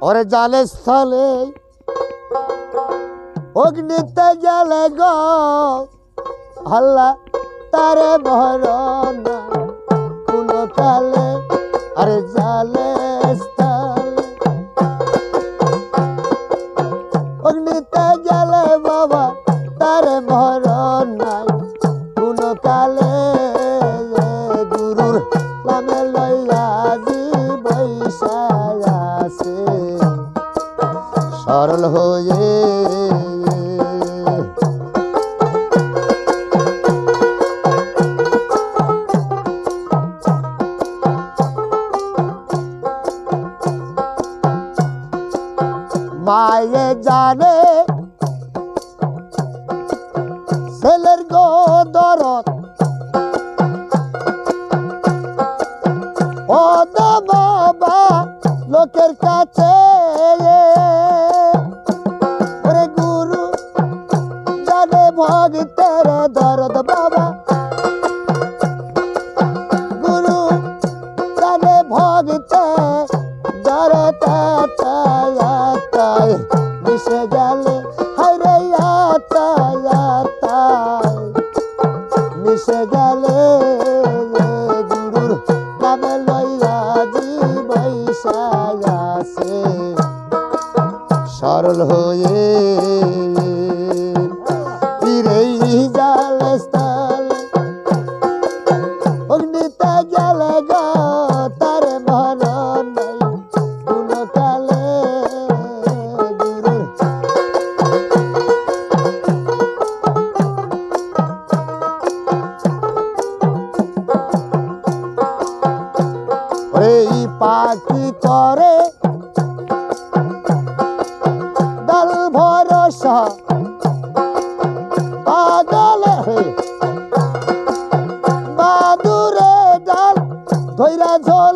ওরে জালে স্থলে অগ্নিতে জালে গ। হল্লা তারে ভরণ কোন কালে আরে জালে সরল হয়ে মায়ে জানে ছেলের গো ও লোকের কাছে তাই মিশে গেলে। হরে তাই তাই মিশে গেলে গুরুর নামে সরল হয়ে অগ্নিতে গেলে গো, তার মরণ কালে পাখি করে দল ভরসা। পাগলে বাদুরে ডাল ধৈরা ঝোলে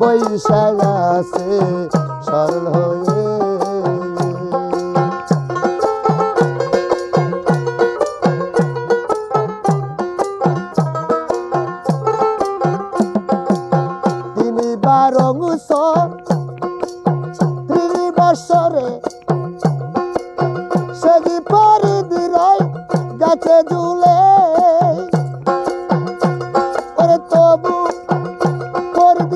বৈশাল আছে সরল হয়ে। তিনি বারং তিনি বছরে সেগি পরি দিরাই গাছে ঝুলে? ওরে তবু পরিদ